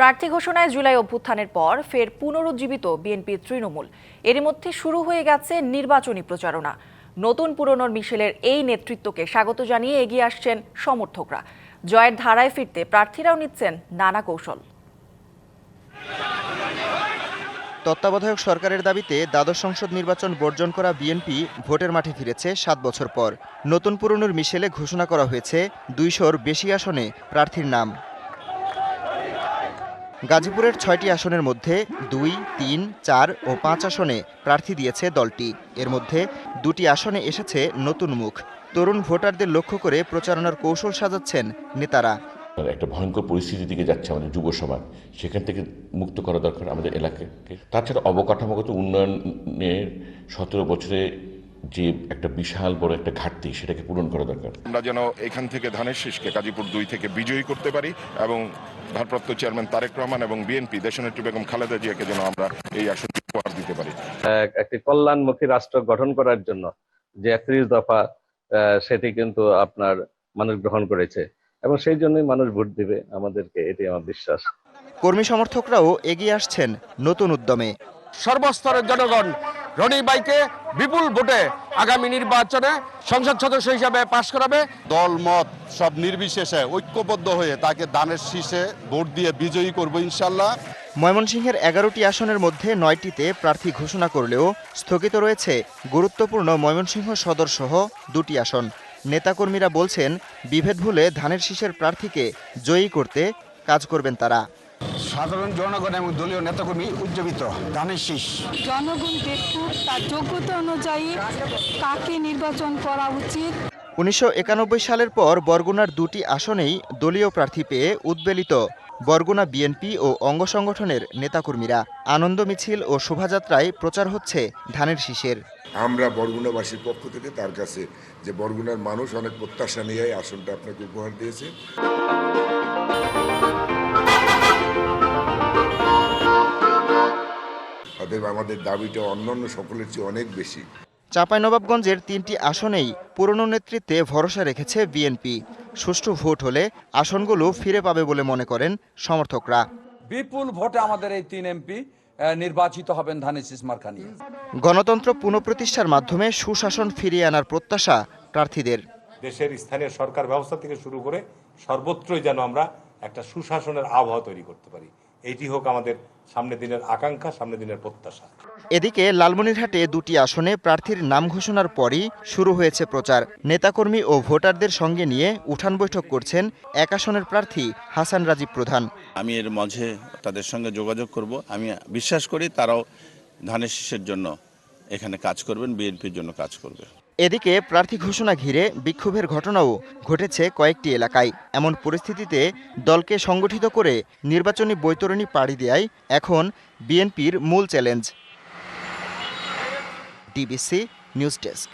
প্রার্থী ঘোষণায় জুলাই অভ্যুত্থানের পর ফের পুনরুজ্জীবিত বিএনপি তৃণমূল। এর মধ্যে শুরু হয়ে গেছে নির্বাচনী প্রচারণা। নতুন পুরনোর মিশেলের এই নেতৃত্বকে স্বাগত জানিয়ে এগিয়ে আসছেন সমর্থকরা। জয়ের ধারায় ফিরতে প্রার্থীরাও নিচ্ছেন নানা কৌশল। তত্ত্বাবধায়ক সরকারের দাবিতে দ্বাদশ সংসদ নির্বাচন বর্জন করা বিএনপি ভোটের মাঠে ফিরেছে সাত বছর পর। নতুন পুরনোর মিশেলে ঘোষণা করা হয়েছে, দুইশোর বেশি আসনে প্রার্থীর নাম। গাজীপুরের ছয়টি আসনের মধ্যে দুই, তিন, চার ও পাঁচ আসনে প্রার্থী দিয়েছে দলটি। এর মধ্যে দুটি আসনে এসেছে নতুন মুখ। তরুণ ভোটারদের লক্ষ্য করে প্রচারণার কৌশল সাজাচ্ছেন নেতারা। একটা ভয়ঙ্কর পরিস্থিতির দিকে যাচ্ছে আমাদের যুব সমাজ। সেখান থেকে মুক্ত করা দরকার আমাদের এলাকাকে। তাছাড়া অবকাঠামোগত উন্নয়নের সতেরো বছরে যে একটা বিশাল বড় একটা ঘাটতি সেটাকে পূরণ করা দরকার। আমরা যেন এখান থেকে ধানের শীষকে গাজীপুর দুই থেকে বিজয়ী করতে পারি এবং ভারপ্রাপ্ত চেয়ারম্যান তারেক রহমান এবং বিএনপি দেশনেত্রী বেগম খালেদা জিয়াকে যেন আমরা এই আসনটি উপহার দিতে পারি। একটি কল্যাণমুখী রাষ্ট্র গঠন করার জন্য যে একত্রিশ দফা আহ, সেটি কিন্তু আপনার মানুষ গ্রহণ করেছে এবং সেই জন্যই মানুষ ভোট দিবে আমাদেরকে এটি আমার বিশ্বাস। কর্মী সমর্থকরাও এগিয়ে আসছেন নতুন উদ্যমে। সর্বস্তরের জনগণ রনি বাইকে বিপুল ভোটে আগামী নির্বাচনে সংসদ সদস্য হিসাবে পাশ করাবে। দল মত সব নির্বিশেষে ঐক্যবদ্ধ হয়ে তাকে দানের শীষে ভোট দিয়ে বিজয়ী করব ইনশাল্লাহ। ময়মনসিংহের এগারোটি আসনের মধ্যে নয়টিতে প্রার্থী ঘোষণা করলেও স্থগিত রয়েছে গুরুত্বপূর্ণ ময়মনসিংহ সদর সহ দুটি আসন। নেতাকর্মীরা বলছেন বিভেদ ভুলে ধানের শীষের প্রার্থীকে জয়ী করতে কাজ করবেন তারা। সাধারণ জনগণ এবং দলীয় নেতাকর্মী উজ্জীবিত। ধানের শীষ। জনগণ দেখুক তার যোগ্যতা অনুযায়ী কাকে নির্বাচন করা উচিত। উনিশশো একানব্বই সালের পর বরগুনার দুটি আসনেই দলীয় প্রার্থী পেয়ে উদ্বেলিত বরগুনা বিএনপি ও অঙ্গ সংগঠনের নেতাকর্মীরা। আনন্দ মিছিল ও শোভাযাত্রায় প্রচার হচ্ছে ধানের শীষের। আমরা বরগুনাবাসীর পক্ষ থেকে তার কাছে যে বরগুনার মানুষ অনেক প্রত্যাশা নিয়ে এই আসনটা আপনাকে উপহার দিয়েছে। অতএব আমাদের দাবিটা অন্যান্য সকলের চেয়ে অনেক বেশি। চাঁপাইনবাবগঞ্জের তিনটি আসনেই পুরনো নেতৃত্বে ভরসা রেখেছে বিএনপি। সুষ্ঠু ভোট হলে আসনগুলো ফিরে পাবে বলে মনে করেন সমর্থকরা। বিপুল ভোটে আমাদের এই তিন এমপি নির্বাচিত হবেন ধানের শীষ মার্কা নিয়ে। গণতন্ত্র পুনঃপ্রতিষ্ঠার মাধ্যমে সুশাসন ফিরিয়ে আনার প্রত্যাশা প্রার্থীদের। দেশের স্থানীয় সরকার ব্যবস্থা থেকে শুরু করে সর্বত্রই যেন আমরা একটা সুশাসনের আবহাওয়া তৈরি করতে পারি। এইটি হোক আমাদের সামনের দিনের আকাঙ্ক্ষা সামনে দিনের প্রত্যাশা। এদিকে লালমনিরহাটে দুটি আসনে প্রার্থীর নাম ঘোষণার পরই শুরু হয়েছে প্রচার। নেতাকর্মী ও ভোটারদের সঙ্গে নিয়ে উঠান বৈঠক করছেন এক আসনের প্রার্থী হাসান রাজীব প্রধান। আমি এর মাঝে তাদের সঙ্গে যোগাযোগ করব। আমি বিশ্বাস করি তারাও ধানের শীষের জন্য এখানে কাজ করবেন বিএনপির জন্য কাজ করবে। এদিকে প্রার্থী ঘোষণা ঘিরে বিক্ষোভের ঘটনাও ঘটেছে কয়েকটি এলাকায়। এমন পরিস্থিতিতে দলকে সংগঠিত করে নির্বাচনী বৈতরণী পাড়ি দেয় এখন বিএনপির মূল চ্যালেঞ্জ। DBC news desk.